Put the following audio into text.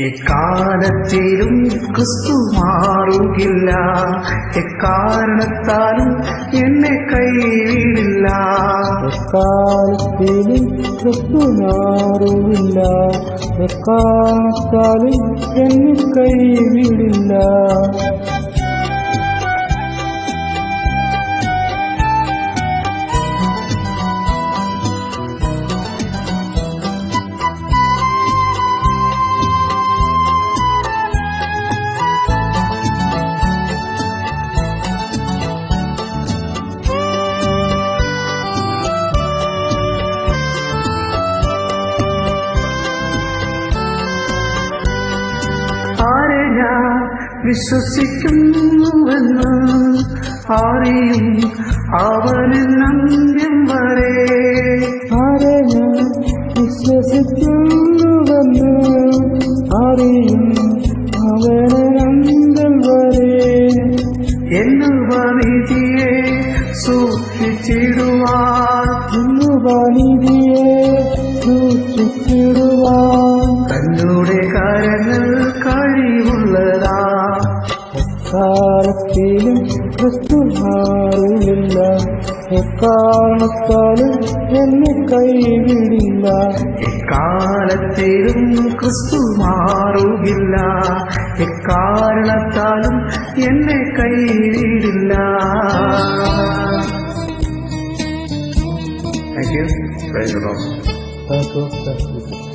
എക്കാലത്തിലും ക്രിസ്തു മാറുകില്ല. എക്കാരണത്താലും എന്നെ കൈവിടില്ല. എക്കാലത്തിലും ക്രിസ്തു മാറുകില്ല. എക്കാലത്താലും എന്നെ കൈവിടില്ല. ഞാൻ വിശ്വസിക്കുന്നുവെന്ന് അറിയും അവന് നന്ദ്യം വരെ. ആരെ ഞാൻ വിശ്വസിക്കുന്നുവെന്ന് അറിയും അവന് രണ്ടൽ വരെ. എന്ന് നീതിയെ സൂക്ഷിച്ചിടുവാൻ. എന്ന് വനിതിയെ സൂക്ഷിച്ചിടുവാൻ. തന്നോടെ കാര്യങ്ങൾ എക്കാലത്തിലും ക്രിസ്തു മാറില്ല എക്കാരണത്താലും എന്നെ കൈവിടില്ല. എക്കാലത്തിലും ക്രിസ്തു മാറുകില്ല എക്കാരണത്താലും എന്നെ കൈവിടില്ല. Thank you Thank you. Thank you.